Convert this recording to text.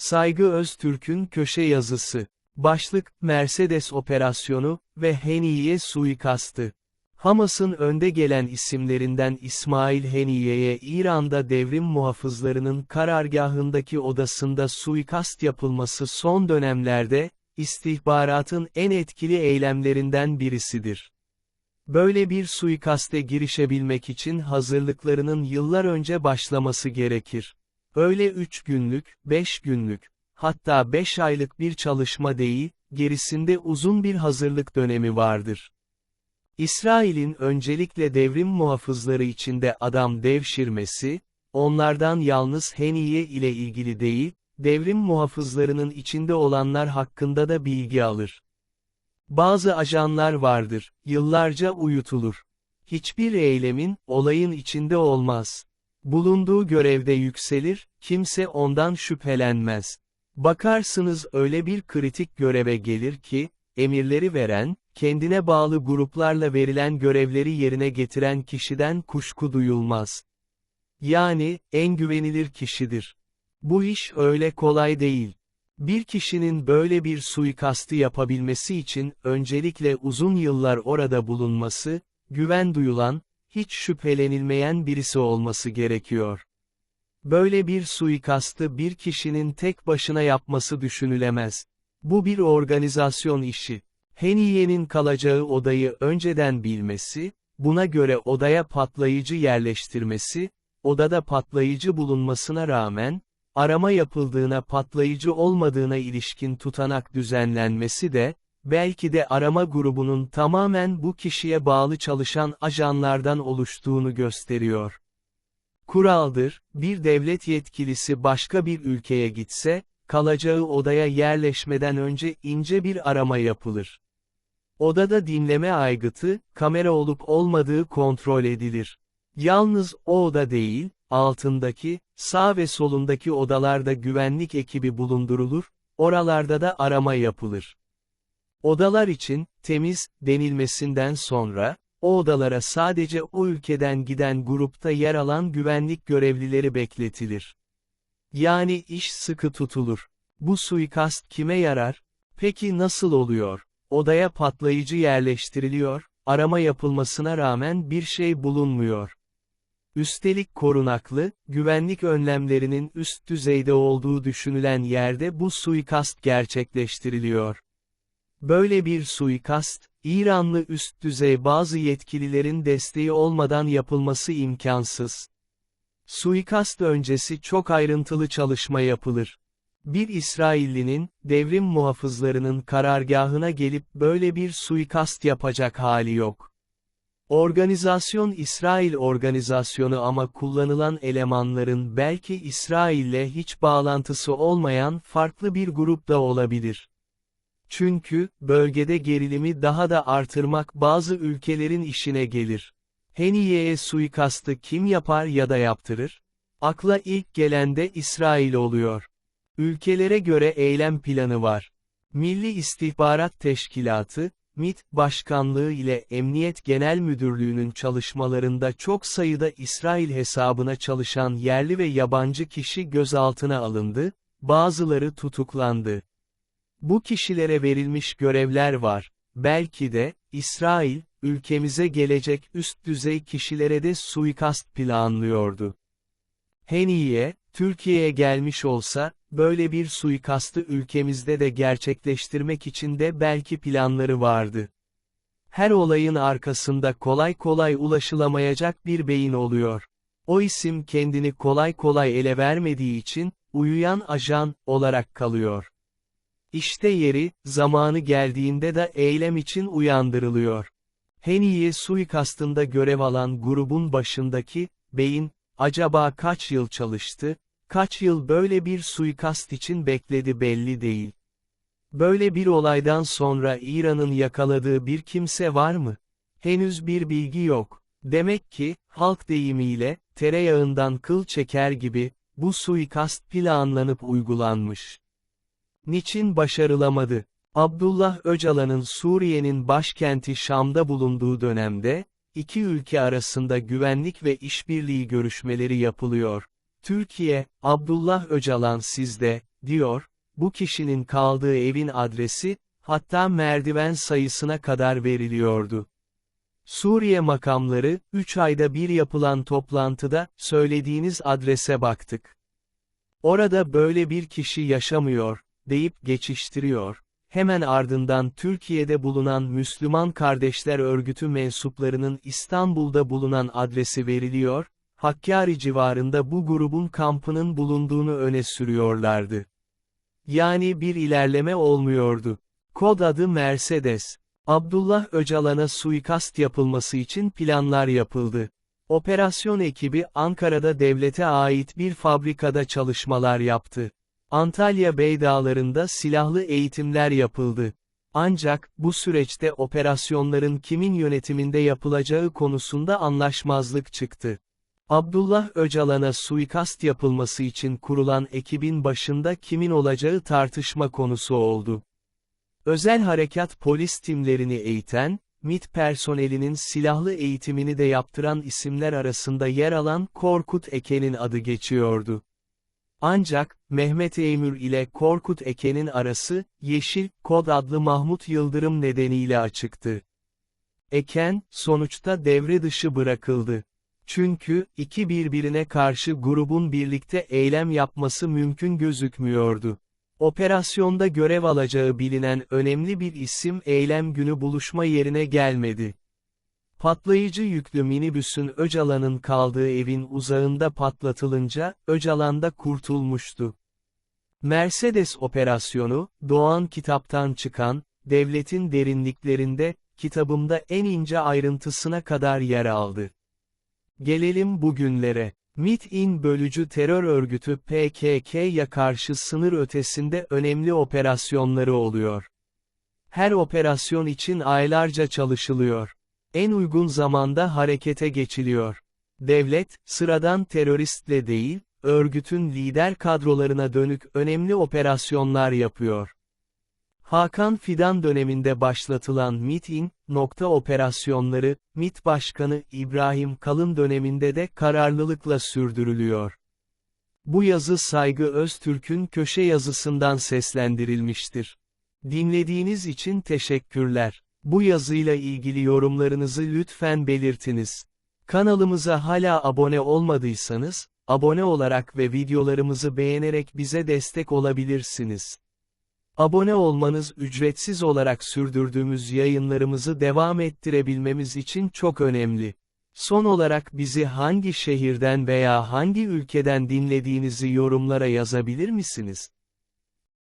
Saygı Öztürk'ün köşe yazısı. Başlık, Mercedes operasyonu ve Heniye suikastı. Hamas'ın önde gelen isimlerinden İsmail Heniye'ye İran'da devrim muhafızlarının karargahındaki odasında suikast yapılması son dönemlerde, istihbaratın en etkili eylemlerinden birisidir. Böyle bir suikaste girişebilmek için hazırlıklarının yıllar önce başlaması gerekir. Öyle 3 günlük, 5 günlük, hatta 5 aylık bir çalışma değil, gerisinde uzun bir hazırlık dönemi vardır. İsrail'in öncelikle devrim muhafızları içinde adam devşirmesi, onlardan yalnız Heniye ile ilgili değil, devrim muhafızlarının içinde olanlar hakkında da bilgi alır. Bazı ajanlar vardır, yıllarca uyutulur. Hiçbir eylemin, olayın içinde olmaz. Bulunduğu görevde yükselir, kimse ondan şüphelenmez. Bakarsınız öyle bir kritik göreve gelir ki, emirleri veren, kendine bağlı gruplarla verilen görevleri yerine getiren kişiden kuşku duyulmaz. Yani, en güvenilir kişidir. Bu iş öyle kolay değil. Bir kişinin böyle bir suikastı yapabilmesi için öncelikle uzun yıllar orada bulunması, güven duyulan, hiç şüphelenilmeyen birisi olması gerekiyor. Böyle bir suikastı bir kişinin tek başına yapması düşünülemez. Bu bir organizasyon işi. Heniye'nin kalacağı odayı önceden bilmesi, buna göre odaya patlayıcı yerleştirmesi, odada patlayıcı bulunmasına rağmen, arama yapıldığına patlayıcı olmadığına ilişkin tutanak düzenlenmesi de, belki de arama grubunun tamamen bu kişiye bağlı çalışan ajanlardan oluştuğunu gösteriyor. Kuraldır, bir devlet yetkilisi başka bir ülkeye gitse, kalacağı odaya yerleşmeden önce ince bir arama yapılır. Odada dinleme aygıtı, kamera olup olmadığı kontrol edilir. Yalnız o oda değil, altındaki, sağ ve solundaki odalarda güvenlik ekibi bulundurulur, oralarda da arama yapılır. Odalar için, temiz, denilmesinden sonra, o odalara sadece o ülkeden giden grupta yer alan güvenlik görevlileri bekletilir. Yani iş sıkı tutulur. Bu suikast kime yarar? Peki nasıl oluyor? Odaya patlayıcı yerleştiriliyor, arama yapılmasına rağmen bir şey bulunmuyor. Üstelik korunaklı, güvenlik önlemlerinin üst düzeyde olduğu düşünülen yerde bu suikast gerçekleştiriliyor. Böyle bir suikast, İranlı üst düzey bazı yetkililerin desteği olmadan yapılması imkansız. Suikast öncesi çok ayrıntılı çalışma yapılır. Bir İsraillinin, devrim muhafızlarının karargahına gelip böyle bir suikast yapacak hali yok. Organizasyon İsrail organizasyonu ama kullanılan elemanların belki İsrail'le hiç bağlantısı olmayan farklı bir grup da olabilir. Çünkü, bölgede gerilimi daha da artırmak bazı ülkelerin işine gelir. Heniye'ye suikastı kim yapar ya da yaptırır? Akla ilk gelen de İsrail oluyor. Ülkelere göre eylem planı var. Milli İstihbarat Teşkilatı, MİT Başkanlığı ile Emniyet Genel Müdürlüğü'nün çalışmalarında çok sayıda İsrail hesabına çalışan yerli ve yabancı kişi gözaltına alındı, bazıları tutuklandı. Bu kişilere verilmiş görevler var. Belki de, İsrail, ülkemize gelecek üst düzey kişilere de suikast planlıyordu. Heniye, Türkiye'ye gelmiş olsa, böyle bir suikastı ülkemizde de gerçekleştirmek için de belki planları vardı. Her olayın arkasında kolay kolay ulaşılamayacak bir beyin oluyor. O isim kendini kolay kolay ele vermediği için, uyuyan ajan, olarak kalıyor. İşte yeri, zamanı geldiğinde de eylem için uyandırılıyor. Heniye suikastında görev alan grubun başındaki, beyin, acaba kaç yıl çalıştı, kaç yıl böyle bir suikast için bekledi belli değil. Böyle bir olaydan sonra İran'ın yakaladığı bir kimse var mı? Henüz bir bilgi yok. Demek ki, halk deyimiyle, tereyağından kıl çeker gibi, bu suikast planlanıp uygulanmış. Niçin başarılamadı? Abdullah Öcalan'ın Suriye'nin başkenti Şam'da bulunduğu dönemde, iki ülke arasında güvenlik ve işbirliği görüşmeleri yapılıyor. Türkiye, Abdullah Öcalan sizde, diyor, bu kişinin kaldığı evin adresi, hatta merdiven sayısına kadar veriliyordu. Suriye makamları, 3 ayda bir yapılan toplantıda, söylediğiniz adrese baktık. Orada böyle bir kişi yaşamıyor, deyip geçiştiriyor. Hemen ardından Türkiye'de bulunan Müslüman Kardeşler Örgütü mensuplarının İstanbul'da bulunan adresi veriliyor, Hakkari civarında bu grubun kampının bulunduğunu öne sürüyorlardı. Yani bir ilerleme olmuyordu. Kod adı Mercedes. Abdullah Öcalan'a suikast yapılması için planlar yapıldı. Operasyon ekibi Ankara'da devlete ait bir fabrikada çalışmalar yaptı. Antalya Beydağları'nda silahlı eğitimler yapıldı. Ancak, bu süreçte operasyonların kimin yönetiminde yapılacağı konusunda anlaşmazlık çıktı. Abdullah Öcalan'a suikast yapılması için kurulan ekibin başında kimin olacağı tartışma konusu oldu. Özel harekat polis timlerini eğiten, MİT personelinin silahlı eğitimini de yaptıran isimler arasında yer alan Korkut Eken'in adı geçiyordu. Ancak, Mehmet Eymür ile Korkut Eken'in arası, Yeşil, Kod adlı Mahmut Yıldırım nedeniyle açıktı. Eken, sonuçta devre dışı bırakıldı. Çünkü, iki birbirine karşı grubun birlikte eylem yapması mümkün gözükmüyordu. Operasyonda görev alacağı bilinen önemli bir isim eylem günü buluşma yerine gelmedi. Patlayıcı yüklü minibüsün Öcalan'ın kaldığı evin uzağında patlatılınca, Öcalan da kurtulmuştu. Mercedes operasyonu, Doğan kitaptan çıkan, devletin derinliklerinde, kitabımda en ince ayrıntısına kadar yer aldı. Gelelim bugünlere. MİT'in bölücü terör örgütü PKK'ya karşı sınır ötesinde önemli operasyonları oluyor. Her operasyon için aylarca çalışılıyor. En uygun zamanda harekete geçiliyor. Devlet, sıradan teröristle değil, örgütün lider kadrolarına dönük önemli operasyonlar yapıyor. Hakan Fidan döneminde başlatılan MİT'in, nokta operasyonları, MİT Başkanı İbrahim Kalın döneminde de kararlılıkla sürdürülüyor. Bu yazı Saygı Öztürk'ün köşe yazısından seslendirilmiştir. Dinlediğiniz için teşekkürler. Bu yazıyla ilgili yorumlarınızı lütfen belirtiniz. Kanalımıza hala abone olmadıysanız, abone olarak ve videolarımızı beğenerek bize destek olabilirsiniz. Abone olmanız ücretsiz olarak sürdürdüğümüz yayınlarımızı devam ettirebilmemiz için çok önemli. Son olarak bizi hangi şehirden veya hangi ülkeden dinlediğinizi yorumlara yazabilir misiniz?